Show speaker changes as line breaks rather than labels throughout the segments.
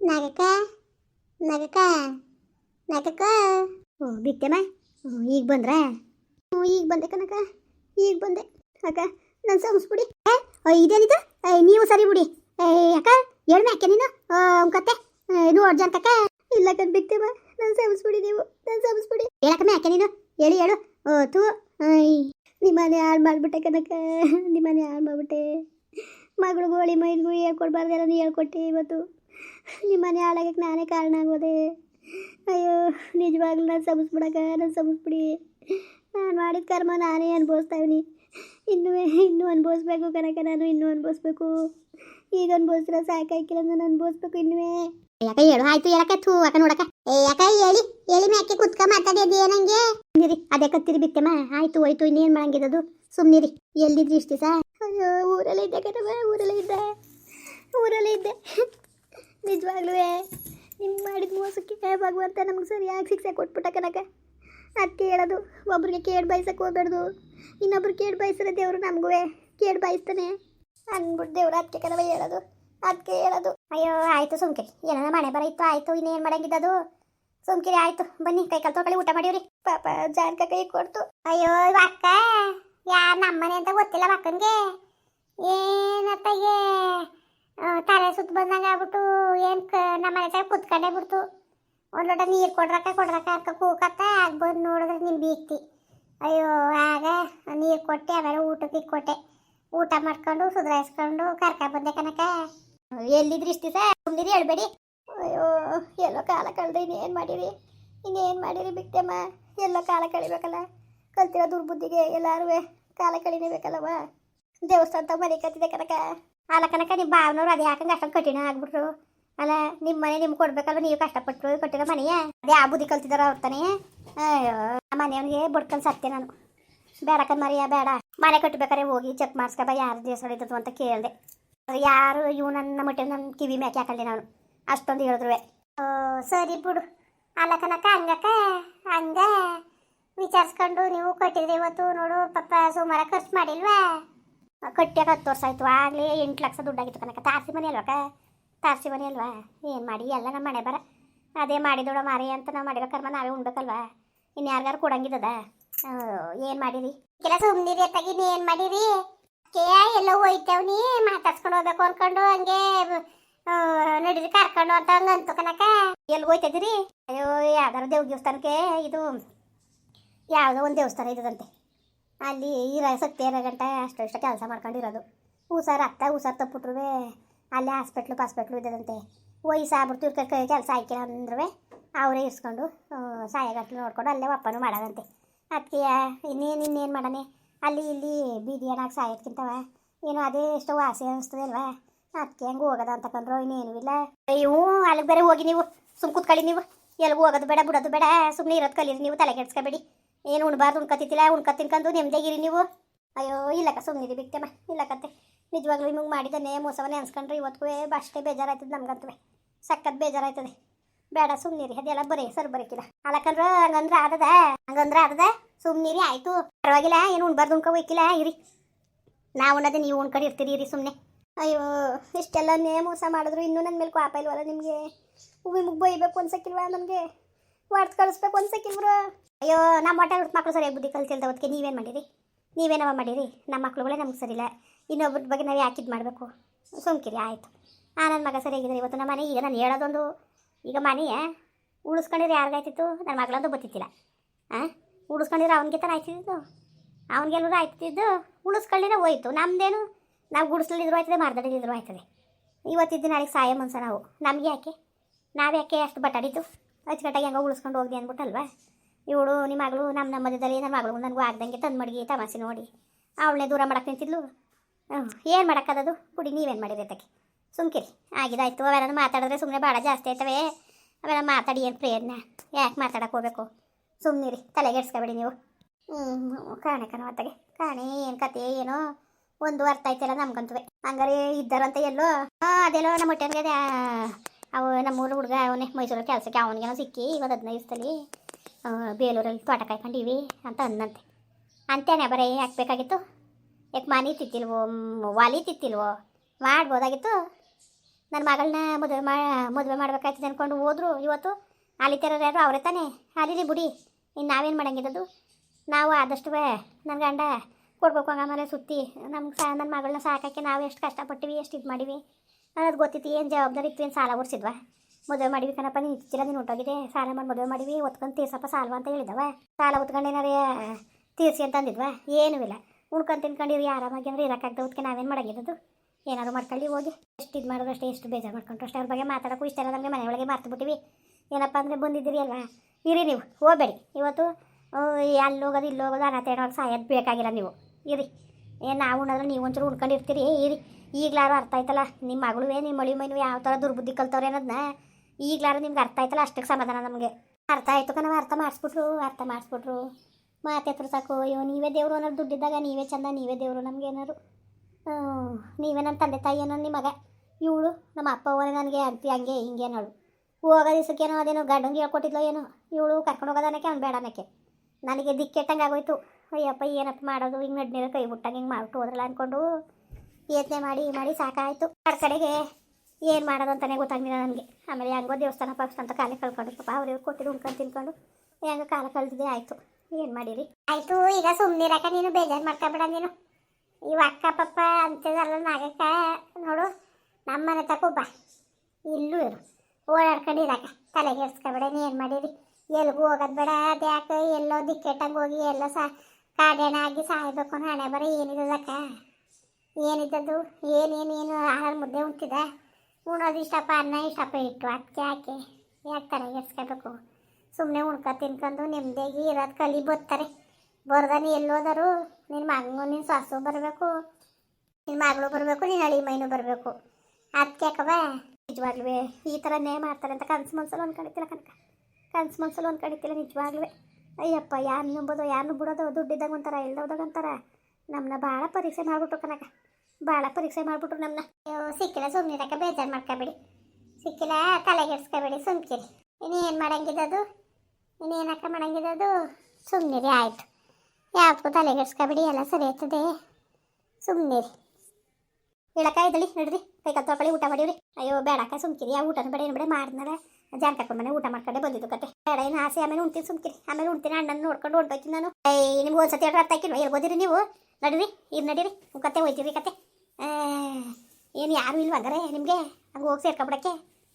ನಗಕ ನಗಕ ನಗಕ ಓ ಬಿಟ್ಟೆಮ್ಮ ಈಗ ಬಂದ್ರ? ಹ್ಞೂ ಈಗ ಬಂದೆ ಕನಕ ಈಗ ಬಂದೆ. ಅಕ್ಕ, ನನ್ನ ಸಂಸ್ಬಿಡಿ ಇದೇನಿದು? ನೀವು ಸರಿ ಬಿಡಿ. ಅಕ್ಕ ಹೇಳ್ಮೆ ಅಕ್ಕ ನೀನು? ಕತ್ತೆ ಅರ್ಜೆಂಟ್ ಅಕ್ಕ ಇಲ್ಲ ಕಣ್ ಬಿಟ್ಟೆಮ್ಮ ನನ್ನ ಸಂಸ್ಬಿಡಿ ನೀವು. ನನ್ನ ಸಂಸ್ಬಿಡಿ ಹೇಳಕ್ಕ ಅಕ್ಕ ನೀನು? ಹೇಳಿ, ಹೇಳು. ಓ ತೂ ನಿಮ್ಮನೆ ಹಾಳು ಮಾಡಿಬಿಟ್ಟೆ ಕನಕ ನಿಮ್ಮನೆ ಹಾಳು ಮಾಡಿಬಿಟ್ಟೆ. ಮಗಳು ಗೋಳಿ ಹೇಳ್ಕೊಡ್ಬಾರ್ದೆಲ್ಲ ನೀ ಹೇಳ್ಕೊಟ್ಟೆ ಇವತ್ತು. ನಿಮ್ಮನೆ ಹಾಳಾಗಕ್ಕೆ ನಾನೇ ಕಾರಣ ಆಗೋದೆ? ಅಯ್ಯೋ ನಿಜವಾಗ್ಲೂ ನಾನು ಸಮಸ್ಬಿಡಕ ನಾನು ಸಮಸ್ಬಿಡಿ ನಾನು ಮಾಡಿದ ಕರ್ಮ ನಾನೇ ಅನುಭವಿಸ್ತಾ ಇದೀನಿ ಇನ್ನೂ ಇನ್ನೂ ಅನುಭವಿಸ್ಬೇಕು ಕನಕ ನಾನು ಇನ್ನೂ ಅನುಭವಿಸ್ಬೇಕು. ಈಗ ಅನುಭವಿಸಿರೋ ಸಾಕಾಯ್ಕಿಲ್ಲ ನಾನು ಅನುಭವಿಸ್ಬೇಕು ಇನ್ನೂ ಯಾಕ ಹೇಳು. ಆಯ್ತು ಹೇಳಕ ಥೂ ಅಕ್ಕ ನೋಡಕ ಏ ಯಾಕ ಹೇಳಿ ಹೇಳಿ ಮ್ಯಾಕೆ ಕುತ್ಕ ಮಾತಾಡಿದ್ದಿ ಏನಂಗೆ ನೀರಿ ಅದೇ ಕತ್ತಿರಿ ಬಿತ್ತೆಮ್ಮ. ಆಯ್ತು ಹೋಯ್ತು ಇನ್ನೇನು ಮಾಡಂಗಿರೋದು ಸುಮ್ಮನಿರಿ ಎಲ್ಲಿದ್ರಿ ಇಷ್ಟು ದಿವಸ ಅಯ್ಯೋ ಊರಲ್ಲೇ ಇದ್ದೆ ಕಣವ ಊರಲ್ಲೇ ಇದ್ದೆ. ಊರಲ್ಲೇ ಇದ್ದೆ. ನಿಜವಾಗ್ಲೂ ನಿಮ್ಮ ಮಾಡಿದ ಮೋಸಕ್ಕೆ ಭಗವಂತ ನಮ್ಗೆ ಸರಿಯಾಗಿ ಶಿಕ್ಷೆ ಕೊಟ್ಬಿಟ್ಟ ಕನಕ ಅದು ಕೇಳೋದು, ಒಬ್ರಿಗೆ ಕೇಡ್ ಬಯಸಕ್ಕೆ ಹೋಗ್ಬಾರ್ದು ಇನ್ನೊಬ್ರು ಕೇಡ್ ಬಯಸಿರೋ ದೇವರು ನಮಗೂ ಕೇಡ್ ಬಯಸ್ತಾನೆ ಅಂದ್ಬಿಟ್ಟು ದೇವ್ರು ಅದಕ್ಕೆ ಕಣವ ಹೇಳೋದು ಅದಕ್ಕೆ ಹೇಳೋದು. ಅಯ್ಯೋ, ಆಯಿತು ಸುಮ್ಕಿರಿ ಏನಾರ ಮನೆ ಬರ ಇತ್ತು ಆಯ್ತು, ಇನ್ನೇನು ಮಾಡಂಗಿದ್ದದು ಸುಮ್ಕಿರಿ, ಆಯಿತು, ಬನ್ನಿ, ಕೈ ಕಾಲು ತೊಗೊಳ್ಳಿ ಊಟ ಮಾಡಿವ್ರಿ. ಪಾಪ, ಜಾನ್ಕ ಕೈ ಕೊಡ್ತು. ಅಯ್ಯೋ, ಅಕ್ಕ, ಯಾರು ನಮ್ಮನೆ ಅಂತ ಗೊತ್ತಿಲ್ಲ ಅಕ್ಕಂಗೆ ಏನತ್ತಗೆ ತಲೆ ಸುತ್ತ ಬಂದಂಗೆ ಆಗ್ಬಿಟ್ಟು ಏನು ಕ ನಮ್ಮ ಮನೆ ಕುತ್ಕೊಂಡೇ ಬಿಡ್ತು. ಒಂದು ಲೋಟ ನೀರು ಕೊಡ್ರಕ್ಕ ಕೊಡ್ರಕ್ಕ ಅಕ್ಕ ಕೂಕತ್ತ, ಆಗ ಬಂದು ನೋಡಿದ್ರೆ ನಿಮ್ಮ ಬೀಕ್ತಿ ಅಯ್ಯೋ, ಆಗ ನೀರು ಕೊಟ್ಟೆ, ಆಮೇಲೆ ಊಟಕ್ಕೆ ಇಕ್ಕೊಟ್ಟೆ ಊಟ ಮಾಡ್ಕೊಂಡು, ಸುಧಾರಿಸ್ಕೊಂಡು ಕರ್ಕ ಬಂದೆ ಕನಕ ಎಲ್ಲಿದ್ರಿ ಇಷ್ಟು ದಿವಸ? ಹೇಳ್ಬೇಡಿ. ಅಯ್ಯೋ, ಎಲ್ಲೋ ಕಾಲ ಕಳೆದು ಇನ್ನೇನು ಮಾಡಿರಿ? ಇನ್ನೇನು ಮಾಡಿರಿ ಬಿಟ್ಟೆಮ್ಮ? ಎಲ್ಲೋ ಕಾಲ ಕಳಿಬೇಕಲ್ಲ? ಕಲ್ತಿರೋ ದುರ್ಬುದ್ಧಿಗೆ ಎಲ್ಲರೂ ಕಾಲ ಕಳಿನೇಬೇಕಲ್ಲವ ದೇವಸ್ಥಾನ ಮನೆ ಕತ್ತಿದೆ ಕನಕ ಅಲ್ಲ ಕನಕ ನಿಮ್ಮ ಭಾವನವ್ರು ಅದು ಯಾಕಂಗೆ ಅಷ್ಟೊಂದು ಕಠಿಣ ಆಗ್ಬಿಟ್ರು? ಅಲ್ಲ ನಿಮ್ಮ ಮನೆ ನಿಮ್ಗೆ ಕೊಡ್ಬೇಕಲ್ವ? ನೀವು ಕಷ್ಟಪಟ್ಟು ಕೊಟ್ಟಿರೋ ಮನೆಯ? ಅದೇ ಆ ಬುದ್ಧಿ ಕಲ್ತಿದಾರ ಅವ್ರ ತಾನೇ? ಆ ಮನೆಯವನಿಗೆ ಬಡ್ಕೊಂಡು ಸತ್ತೆ ನಾನು. ಬೇಡ ಕಣ್ ಮರಿಯ, ಬೇಡ. ಮನೆ ಕಟ್ಟಬೇಕಾರೆ ಹೋಗಿ ಚೆಕ್ ಮಾಡಿಸ್ಕೊಬ, ಯಾರು ದೇಶ ಹೊಡಿತದು ಅಂತ ಕೇಳಿದೆ. ಯಾರು ಇವು ನನ್ನ ಮಟ್ಟ ನನ್ನ ಕಿವಿ ಮ್ಯಾಕೆ ಹಾಕಲ್ಲಿ ನಾನು? ಅಷ್ಟೊಂದು ಹೇಳಿದ್ರು ಸರಿ ಬಿಡು. ಅಲ್ಲ ಕನಕ, ಹಂಗಕ್ಕ? ಹಂಗ. ವಿಚಾರಿಸ್ಕೊಂಡು ನೀವು ಕಟ್ಟಿದ್ರೆ ಇವತ್ತು ನೋಡು ಪಾಪ ಸುಮಾರ ಖರ್ಚು ಮಾಡಿಲ್ವಾ? ಕಟ್ಟ್ಯಾಗ ಹತ್ತು ವರ್ಷ ಆಯ್ತು ಆಗಲೇ ಎಂಟು ಲಕ್ಷ ದುಡ್ಡಾಗಿತ್ತು ಕನಕ ತಾರಸಿ ಮನೆ ಅಲ್ವಕ್ಕ ತಾರಸಿ ಮನೆ ಅಲ್ವಾ? ಏನು ಮಾಡಿ? ಎಲ್ಲ ನಮ್ಮ ಮನೆ ಬರ. ಅದೇ ಮಾಡಿದೋಡ ಮಾರಿ ಅಂತ ನಾವು ಮಾಡಿರೋ ಕರ್ಮ ನಾವೇ ಉಣ್ಬೇಕಲ್ವಾ? ಇನ್ನು ಯಾರಿಗಾರು ಕೊಡಂಗಿದ್ದದ ಏನು ಮಾಡಿರಿ? ಕೆಲಸ ಸುಮ್ಮನಿರಿ ಅತ್ತಾಗಿ ಏನು ಮಾಡಿರಿ? ಕೇ ಎಲ್ಲ ಹೋಯ್ತೇವ್ನಿ ಮಾತಾಡ್ಸ್ಕೊಂಡು ಹೋಗ್ಬೇಕು ಅನ್ಕೊಂಡು ಹಂಗೆ ನಡೀರಿ ಕರ್ಕೊಂಡು ಅಂತ ಹಂಗೆ ಕನಕ ಎಲ್ಲಿ ಹೋಯ್ತಿದ್ರಿ ಅಯ್ಯೋ, ಯಾವ್ದಾರು ದೇವ್ ದೇವಸ್ಥಾನಕ್ಕೆ ಇದು, ಯಾವುದೋ ಒಂದು ದೇವಸ್ಥಾನ ಇದ್ದದಂತೆ. ಅಲ್ಲಿ ಈ ಇರೋ ಗಂಟೆ ಅಷ್ಟು ಇಷ್ಟ ಕೆಲಸ ಮಾಡ್ಕೊಂಡಿರೋದು. ಹುಷಾರು ಅತ್ತ ಹುಷಾರು ತಪ್ಪಿಟ್ರು ಅಲ್ಲೇ ಹಾಸ್ಪಿಟ್ಲು ಪಾಸ್ಪಿಟ್ಲು ಇದ್ದದಂತೆ. ವಯಸ್ಸಾಗ್ಬಿಡ್ತು ಇರ್ಕ ಕೈ ಕೆಲಸ ಆಯ್ಕಿಲ್ಲ ಅಂದ್ರೂ ಅವರೇ ಇಸ್ಕೊಂಡು ಸಾಯಗಟ್ಲು ನೋಡ್ಕೊಂಡು ಅಲ್ಲೇ ಒಪ್ಪನು ಮಾಡೋದಂತೆ. ಅದಕ್ಕೆ ಇನ್ನೇನು ಇನ್ನೇನು ಮಾಡೋಣ? ಅಲ್ಲಿ ಇಲ್ಲಿ ಬೀದಿ ಹಣ್ಣಾಗ ಸಾಯೋದ್ಕಿಂತವ. ಏನೋ ಅದೇ ಎಷ್ಟೋ ವಾಸಿ ಅನಿಸ್ತದೆ ಅಲ್ವಾ? ಅದಕ್ಕೆ ಹಂಗೆ ಹೋಗೋದ ಅಂತಕೊಂಡ್ರು ಇನ್ನೇನು ಇಲ್ಲ. ಅಯ್ಯೋ, ಅಲ್ಲಿಗೆ ಬೇರೆ ಹೋಗಿ ನೀವು, ಸುಮ್ ಕೂತ್ಕೊಳ್ಳಿ ನೀವು. ಎಲ್ಲಿಗೂ ಹೋಗೋದು ಬೇಡ, ಬಿಡೋದು ಬೇಡ ಸುಮ್ಮನೆ ಇರೋದು ಕಲೀರಿ ನೀವು ತಲೆ ಕೆಡ್ಸ್ಕೊಬೇಡಿ ಏನು ಉಣ್ಬಾರ್ದು ಉಣ್ಕತ್ತಿಲ್ಲ ಉಣ್ಕ ತಿನ್ಕೊಂಡು ನೆಮ್ಮದಿಗಿರಿ ನೀವು. ಅಯ್ಯೋ, ಇಲ್ಲಕ್ಕ ಸುಮ್ಮನಿರಿ ಬಿಕ್ತೆಮ್ಮ ಇಲ್ಲಕತ್ತೆ ನಿಜವಾಗ್ಲೂ ನಿಮಗೆ ಮಾಡಿದ್ದಾನೆ ಮೋಸವನ್ನೇ ಅನ್ಸ್ಕೊಂಡ್ರೆ ಇವತ್ತಿಗೂ ಅಷ್ಟೇ ಬೇಜಾರಾಯ್ತದೆ ನಮ್ಗಂತೂ. ಸಕ್ಕತ್ ಬೇಜಾರಾಯ್ತದೆ. ಬೇಡ ಸುಮ್ಮನಿರಿ ಅದೆಲ್ಲ ಬರೀ, ಸರ್ ಬರೀಕಿಲ್ಲ. ಅಲ್ಲಕಂದ್ರ ಹಂಗಂದ್ರೆ ಆದದ? ಹಂಗಂದ್ರೆ ಆದದ? ಸುಮ್ಮನಿರಿ ಆಯ್ತು. ಪರವಾಗಿಲ್ಲ, ಏನು ಉಣ್ಬಾರ್ದು ಉಣ್ಕೊ ಹೋಯ್ಕಿಲ್ಲ ಇರಿ. ನಾವು ಉಣ್ಣದೆ ನೀವು ಉಣ್ಕೊಂಡು ಇರ್ತೀರಿ, ಇರಿ ಸುಮ್ಮನೆ ಅಯ್ಯೋ ಇಷ್ಟೆಲ್ಲ ನೇ ಮೋಸ ಮಾಡಿದ್ರು, ಇನ್ನೂ ನನ್ನ ಮೇಲೆ ಕೋಪ ಇಲ್ವಲ್ಲ ನಿಮಗೆ? ನಿಮಗೆ ಬೈಬೇಕು ಅನ್ಸಕ್ಕಿಲ್ವಾ ನನಗೆ? ಹೊಡ್ದು ಕಳಿಸ್ಬೇಕು ಇಬ್ಬರು ಅಯ್ಯೋ, ನಮ್ಮ ಹೊಟ್ಟೆ ಮಕ್ಕಳು ಸರಿಯಾಗಿ ಬುದ್ಧಿ ಕಲ್ತಿಲ್ದ ಹೊತ್ತಿಗೆ ನೀವೇನು ಮಾಡಿರಿ? ನೀವೇನವ ಮಾಡಿರಿ? ನಮ್ಮ ಮಕ್ಳುಗಳೇ ನಮ್ಗೆ ಸರಿಯಿಲ್ಲ. ಇನ್ನೊಬ್ಬರ ಬಗ್ಗೆ ನಾವು ಯಾಕೆ ಇದು ಮಾಡಬೇಕು? ಸುಮ್ಕಿರಿ ಆಯಿತು. ಆ ನನ್ನ ಮಗ ಸರಿಯಾಗಿದ್ದಾರೆ ಇವತ್ತು ನಮ್ಮ ಮನೆ ಈಗ ನಾನು ಹೇಳೋದೊಂದು. ಈಗ ಮನೆಯ ಉಳಿಸ್ಕೊಂಡಿದ್ರೆ ಯಾರಿಗಾಯ್ತಿತ್ತು? ನನ್ನ ಮಗಳಂದು ಗೊತ್ತಿತ್ತಿಲ್ಲ. ಹಾಂ ಉಳಿಸ್ಕೊಂಡಿದ್ರೆ ಅವನಿಗೆ ಥರ ಆಯ್ತಿದ್ದು? ಅವನಿಗೆಲ್ಲರೂ ಆಯ್ತಿದ್ದು? ಉಳಿಸ್ಕೊಳ್ಳಿದ್ರೆ ಹೋಯ್ತು. ನಮ್ಮದೇನು ನಾವು ಗುಡಿಸ್ಲಿದ್ರು ಆಯ್ತದೆ ಮಾರ್ದಡಿದ್ರು ಆಯ್ತದೆ. ಇವತ್ತಿದ್ದು ನಾಳೆಗೆ ಸಾಯ ಮನ್ಸ ನಾವು. ನಮಗೆ ಯಾಕೆ? ನಾವು ಯಾಕೆ ಅಷ್ಟು ಬಟಾಡಿತು ಅಚ್ಚುಕಟ್ಟಾಗಿ ಹೆಂಗೋ ಉಳಿಸ್ಕೊಂಡು ಹೋಗ್ದಿ ಅಂದ್ಬಿಟ್ಟಲ್ವಾ? ಇವಳು ನಿಮ್ಮ ಮಗಳು ನಮ್ಮ ನಮ್ಮ ಮಧ್ಯದಲ್ಲಿ ನನ್ನ ಮಗಳು ನನಗೂ ಆಗ್ದಂಗೆ ತಂದು ಮಡಗಿ ತಮಾಷೆ ನೋಡಿ. ಅವಳನ್ನೇ ದೂರ ಮಾಡಕ್ಕೆ ನಿಂತಿದ್ಲು. ಏನು ಮಾಡೋಕ್ಕದದು? ಕುಡಿ, ನೀವೇನು ಮಾಡಿರಿ ಅದಕ್ಕೆ ಸುಮ್ಕಿರಿ. ಆಗಿದಾಯ್ತು. ಅವೆಲ್ಲ ಮಾತಾಡಿದ್ರೆ ಸುಮ್ಮನೆ ಭಾಳ ಜಾಸ್ತಿ ಆಯ್ತವೆ. ಅವೆಲ್ಲ ಮಾತಾಡಿ ಏನು ಪ್ರೇರಣೆ ಯಾಕೆ ಮಾತಾಡಕ್ಕೆ ಹೋಗ್ಬೇಕು? ಸುಮ್ಮನಿರಿ ತಲೆಗೆಡ್ಸ್ಕೊಬೇಡಿ ನೀವು. ಹ್ಞೂ ಕಾಣೆ ಕಣ ಅತ್ತಗೆ. ಕಾಣೆ, ಏನು ಕತೆ, ಏನೋ ಒಂದು ಅರ್ಥ ಆಯ್ತಲ್ಲ ನಮ್ಗಂತುವೆ ಹಂಗಾರೆ ಇದ್ದಾರಂತ ಎಲ್ಲೋ? ಅದೆಲ್ಲೋ ನಮ್ಮ ಹೊಟ್ಟೆಗೆ ಅವು ನಮ್ಮೂರು ಹುಡುಗ ಅವನೇ ಮೈಸೂರಲ್ಲಿ ಕೆಲಸಕ್ಕೆ ಅವನಿಗೇನೋ ಸಿಕ್ಕಿ ಇವತ್ತು ಹದಿನೈದು ದಿವಸದಲ್ಲಿ ಬೇಲೂರಲ್ಲಿ ತೋಟ ಕಾಯ್ಕೊಂಡಿವಿ ಅಂತ ಅಂದಂತೆ ಅಂತೇನೆ ಬರೀ, ಹಾಕ್ಬೇಕಾಗಿತ್ತು? ಯಾಕೆ ಮನೆ ತಿತ್ತಿಲ್ವೋ ವಾಲಿ ತಿತ್ತಿಲ್ವೋ? ಮಾಡ್ಬೋದಾಗಿತ್ತು. ನನ್ನ ಮಗಳನ್ನ ಮದುವೆ ಮಾ, ಮದುವೆ ಮಾಡ್ಬೇಕಾಯ್ತದೆ ಅಂದ್ಕೊಂಡು ಹೋದ್ರು. ಇವತ್ತು ಅಲಿತಾರ ಯಾರು? ಅವರೇ ತಾನೇ. ಅಲಿರಿ ಬಿಡಿ. ಇನ್ನು ನಾವೇನು ಮಾಡಂಗಿದ್ದದು? ನಾವು ಆದಷ್ಟು ನನ್ನ ಗಂಡ ಕೊಡ್ಬೇಕು ಹಂಗಾಮೇಲೆ ಸುತ್ತಿ. ನಮ್ಗೆ ಸಾ ನನ್ನ ಮಗಳನ್ನ ಸಾಕಕ್ಕೆ ನಾವು ಎಷ್ಟು ಕಷ್ಟಪಟ್ಟಿವಿ, ಎಷ್ಟು ಇದು ಮಾಡಿವಿ. ಅನ್ನೋದು ಗೊತ್ತಿತ್ತು, ಏನು ಜವಾಬ್ದಾರಿ ಇತ್ತು, ಏನು ಸಾಲ ಓಡಿಸಿದ್ವಾ ಮದುವೆ ಮಾಡಿವಿ ಕಣಪ್ಪ, ನೀನು ಇಚ್ಚಿರ ನೀನು ಹೊಟ್ಟೋಗಿದೆ ಸಾಲ ಮಾಡಿ ಮದುವೆ ಮಾಡಿವಿ ಒತ್ಕೊಂಡು ತೀರ್ಸಪ್ಪ ಸಾಲ್ವ ಅಂತ ಹೇಳಿದವ. ಸಾಲ ಹೊತ್ಕೊಂಡು ಏನಾರ ತೀರ್ಸಿ ಅಂತ ಅಂದಿದ್ವಾ? ಏನೂ ಇಲ್ಲ. ಉಣ್ಕೊಂಡು ತಿನ್ಕೊಂಡಿರಿ ಆರಾಮಾಗಿ ಅಂದ್ರೆ ಇರೋಕ್ಕಾಗ್ದ ಹೊತ್ಕೆ ನಾವೇನು ಮಾಡಾಗಿದ್ದು ಏನಾದ್ರು ಮಾಡ್ಕೊಳ್ಳಿ, ಹೋಗಿ. ಎಷ್ಟು ಇದು ಮಾಡೋದು ಅಷ್ಟೇ, ಎಷ್ಟು ಬೇಜಾರು ಮಾಡ್ಕೊಂಡ್ರು ಅಷ್ಟೇ. ಅವ್ರ ಬಗ್ಗೆ ಮಾತಾಡೋಕ್ಕೂ ಇಷ್ಟ ಇಲ್ಲ ನಮಗೆ ಮನೆ ಒಳಗೆ ಮಾರ್ತು ಬಿಟ್ಟಿವಿ. ಏನಪ್ಪ ಅಂದರೆ ಬಂದಿದ್ದೀರಿ ಅಲ್ವಾ? ಇರಿ ನೀವು, ಹೋಗಬೇಡಿ. ಇವತ್ತು ಅಲ್ಲಿ ಹೋಗೋದು, ಇಲ್ಲಿ ಹೋಗೋದು ಅನಾಥ ಹೇಳೋದು ಸಾಯೋದು ಬೇಕಾಗಿಲ್ಲ ನೀವು. ಇರಿ. ಏನು ನಾವು ಉಣ್ಣಾದ್ರೆ ನೀವು ಒಂಚೂರು ಉಣ್ಕೊಂಡಿರ್ತೀರಿ. ಇರಿ, ಈಗಲಾರು ಅರ್ಥ ಆಯ್ತಲ್ಲ? ನಿಮ್ಮ ಮಗಳುವೆ ನಿಮ್ಮ ಮಳಿ ಮೈನು ಯಾವ ಥರ ದುರ್ಬುದ್ಧಿ ಕಲ್ತವ್ರೆ ಅನ್ನೋದನ್ನ ಈಗಲಾರು ನಿಮ್ಗೆ ಅರ್ಥ ಆಯ್ತಲ್ಲ ಅಷ್ಟಕ್ಕೆ ಸಮಾಧಾನ ನಮಗೆ? ಅರ್ಥ ಆಯ್ತು ಕಣವ ಅರ್ಥ ಮಾಡಿಸ್ಬಿಟ್ರು ಅರ್ಥ ಮಾಡಿಸ್ಬಿಟ್ರು. ಮಾತೆತ್ರ ಸಾಕು, ಅಯ್ಯೋ, ನೀವೇ ದೇವರು ಅನ್ನೋರು ದುಡ್ಡಿದ್ದಾಗ ನೀವೇ ಚಂದ, ನೀವೇ ದೇವರು ನಮ್ಗೆ ಏನಾರು ನೀವೇ ನನ್ನ ತಂದೆ ತಾಯಿ ಏನೋ ನಿಮ್ಮ ಮಗ. ಇವಳು ನಮ್ಮ ಅಪ್ಪ ಅವನೇ ನನಗೆ ಅಂತಿ ಹಂಗೆ, ಹಿಂಗೆ ಅನ್ನೋಳು. ಹೋಗೋ ದಿವಸಕ್ಕೇನೋ ಅದೇನೋ ಗಂಡಂಗೆ ಹೇಳ್ಕೊಟ್ಟಿದ್ಲೋ ಏನೋ. ಇವಳು ಕರ್ಕೊಂಡು ಹೋಗೋದನ್ನಕ್ಕೆ ಅವ್ನು ಬೇಡ ನನಗೆ ದಿಕ್ಕೆಟ್ಟಂಗೆ ಆಗೋಯ್ತು ಅಯ್ಯಪ್ಪ, ಏನಪ್ಪ ಮಾಡೋದು? ಹಿಂಗೆ ನಡ್ನೀರ ಕೈ ಬಿಟ್ಟಾಗ ಹಿಂಗೆ ಮಾಡ್ಬಿಟ್ಟು ಹೋದ್ರಲ್ಲ ಅಂದ್ಕೊಂಡು ಯೋಚನೆ ಮಾಡಿ ಮಾಡಿ ಸಾಕಾಯಿತು. ಆ ಕಡೆಗೆ ಏನು ಮಾಡೋದು ಅಂತಲೇ ಗೊತ್ತಾಗಿಲ್ಲ ನನಗೆ. ಆಮೇಲೆ ಹೆಂಗೋ ದೇವಸ್ಥಾನ ಪಕ್ಷ ಅಂತ ಕಾಲ ಕಳ್ಕೊಂಡು ಪಾಪ ಅವ್ರಿಗೆ ಕೊಟ್ಟಿದ್ದು ಉಣ್ಕೊಂಡು ತಿನ್ಕೊಂಡು ಹೆಂಗ ಕಾಲ ಕಳೆದಿದೆ ಆಯಿತು. ಏನು ಮಾಡಿರಿ? ಆಯಿತು, ಈಗ ಸುಮ್ಮನಿರಕ ನೀನು ಬೇಜಾರು ಮಾಡ್ಕೊಬೇಡ ನೀನು. ಇವು ಅಕ್ಕ, ಪಪ್ಪ, ಅಂತದಲ್ಲ ನಾಗಕ್ಕ, ನೋಡು ನಮ್ಮ ಮನೆ ಬಾ ಇಲ್ಲೂ ಇರು. ಓಡಾಡ್ಕೊಂಡು ಇರಾಕ ತಲೆಗೆ ಎರ್ಸ್ಕೊಬೇಡ ನೀ ಏನು ಮಾಡಿರಿ? ಎಲ್ಗೂ ಹೋಗೋದು ಬೇಡ ಅದು ಯಾಕೆ ಎಲ್ಲೋ ದಿಕ್ಕೆಟ್ಟಂಗೆ ಹೋಗಿ, ಎಲ್ಲ ಸಾ ಕಾಡೇಣ ಆಗಿ ಸಾಯ್ಬೇಕು ಅನ್ನೋ ಹಣೆ ಬರ ಏನಿದ್ದಕ್ಕ? ಏನಿದ್ದದು? ಏನೇನು ಏನು ಆಹಾರ ಮುದ್ದೆ ಉಂಟಿದ? ಉಣೋದು ಇಷ್ಟಪ್ಪ, ಅನ್ನ ಇಷ್ಟಪ್ಪ ಇಟ್ಟು ಅದಕ್ಕೆ ಹಾಕಿ. ಯಾಕೆ ಥರ ಎರ್ಸ್ಕೋಬೇಕು ಸುಮ್ಮನೆ ಉಣ್ಕೊ ತಿನ್ಕೊಂಡು ನೆಮ್ಮದಿಯಾಗಿ ಇರೋದು ಕಲಿ ಬರ್ತಾರೆ ಬರ್ದಾನೆ ಎಲ್ಲೋದರು. ನಿನ್ನ ಮಗನು ನಿನ್ನ ಸಾಸು ಬರಬೇಕು. ನಿನ್ನ ಮಗಳು ಬರಬೇಕು ನಿನ್ನ ಹಳಿ ಮೈನು ಬರಬೇಕು. ಅದಕ್ಕೆ ಯಾಕವ? ನಿಜವಾಗ್ಲೇ ಈ ಥರನೇ ಮಾಡ್ತಾರೆ ಅಂತ ಕನ್ಸು ಮನ್ಸಲ್ಲಿ ಕಡಿತಿಲ್ಲ ಕನಕ. ಕನ್ಸು ಮನ್ಸಲ್ಲಿ ಕಡಿತಿಲ್ಲ ನಿಜವಾಗ್ಲೂ ಅಯ್ಯಪ್ಪ, ಯಾರು ನಂಬೋದು ಯಾರನ್ನು ಬಿಡೋದು ದುಡ್ಡಿದ್ದಾಗ ಒಂಥರ ಇಲ್ದೋದಾಗ ಅಂತಾರ. ನಮ್ಮನ್ನ ಭಾಳ ಪರೀಕ್ಷೆ ಮಾಡ್ಬಿಟ್ರು ಕನಕ ಭಾಳ ಪರೀಕ್ಷೆ ಮಾಡ್ಬಿಟ್ರು ನಮ್ಮನ್ನ ಅಯ್ಯೋ, ಸಿಕ್ಕಿಲ್ಲ ಸುಮ್ಮನಿರಕ್ಕೆ ಬೇಜಾರು ಮಾಡ್ಕೋಬೇಡಿ. ಸಿಕ್ಕಿಲ್ಲ ತಲೆಗೆಡ್ಸ್ಕೋಬೇಡಿ ಸುಮ್ಕಿರಿ. ಇನ್ನೇನು ಮಾಡಂಗಿದ್ದದು ಇನ್ನೇನಕ್ಕ ಮಾಡಂಗಿದ್ದದು ಸುಮ್ಮನಿರಿ ಆಯಿತು. ಯಾವುದಕ್ಕೂ ತಲೆಗೆಡ್ಸ್ಕೋಬೇಡಿ ಎಲ್ಲ ಸರಿ ಆಯ್ತದೆ. ಸುಮ್ಮನಿರಿ ಹೇಳಕ್ಕ ಇದ್ದಲ್ಲಿ ನಡ್ರಿ. ಕೈ ಕತ್ತ ಹೊಳಿ ಊಟ ಮಾಡಿವ್ರಿ. ಅಯ್ಯೋ ಬೇಡಕ್ಕ ಸುಮ್ಕಿರಿ. ಯಾವ ಊಟನ ಬೇಡ, ಏನು ಬೇಡ. ಮಾಡಿದ್ನಲ್ಲ ಜಾನ್ ಮನೆ ಊಟ ಮಾಡ್ಕೊಂಡೆ ಬಂದಿದ್ದು ಕತೆ. ಬೇಡ ಏನು ಆಸೆ, ಆಮೇಲೆ ಉಣ್ತೀನಿ, ಸುಮ್ಕಿರಿ. ಆಮೇಲೆ ಉಣ್ತೀನಿ ಅಣ್ಣನ ನೋಡ್ಕೊಂಡು ಹೊಂಟೋಯ್ತೀನಿ ನಾನು. ಏಯ್ ನಿಮ್ಗೆ ಒಂದ್ಸತಿ ಎರಡು ಅರ್ಥ ಆಕಿಲ್ವ ಹೇಳ್ಬೋದಿರಿ ನೀವು? ನಡೀರಿ ಇದು ನಡೀರಿ. ಕತೆ ಹೋಯ್ತೀರಿ ಕತೆ. ಏನು ಯಾರು ಇಲ್ವ ಅಂದರೆ ನಿಮಗೆ? ಹಂಗೆ ಹೋಗಿ ಸೇರ್ಕೊಂಬಿಡಕ್ಕೆ.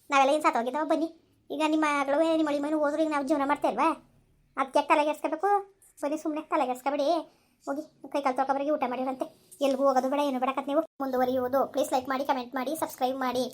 ನಾವೆಲ್ಲ ಏನು ಸಾತೋಗಿದ್ದಾವ ಬನ್ನಿ. ಈಗ ನಿಮ್ಮ ಮಗಳು, ನಿಮ್ಮ ಮಳಿ ಮನೆ ಹೋದ್ರೆ, ಈಗ ನಾವು ಜೀವನ ಮಾಡ್ತಾ ಇಲ್ವಾ? ಅದಕ್ಕೆ ತಲೆಗೆಡ್ಸ್ಕೋಬೇಕು. ಬನ್ನಿ ಸುಮ್ಮನೆ ತಲೆಗೆಡ್ಸ್ಕೊಬೇಡಿ. ಹೋಗಿ ಕೈ ಕಾಲು ತೊಳ್ಕೊಬರಿಗೆ ಊಟ ಮಾಡಿರಂತೆ ಎಲ್ಲಿಗೂ ಹೋಗೋದು ಬೇಡ, ಏನು ಬೇಡಕತ್ ನೀವು. ಮುಂದುವರಿಯುವುದು. ಪ್ಲೀಸ್ ಲೈಕ್ ಮಾಡಿ ಕಮೆಂಟ್ ಮಾಡಿ ಸಬ್ಸ್ಕ್ರೈಬ್ ಮಾಡಿ.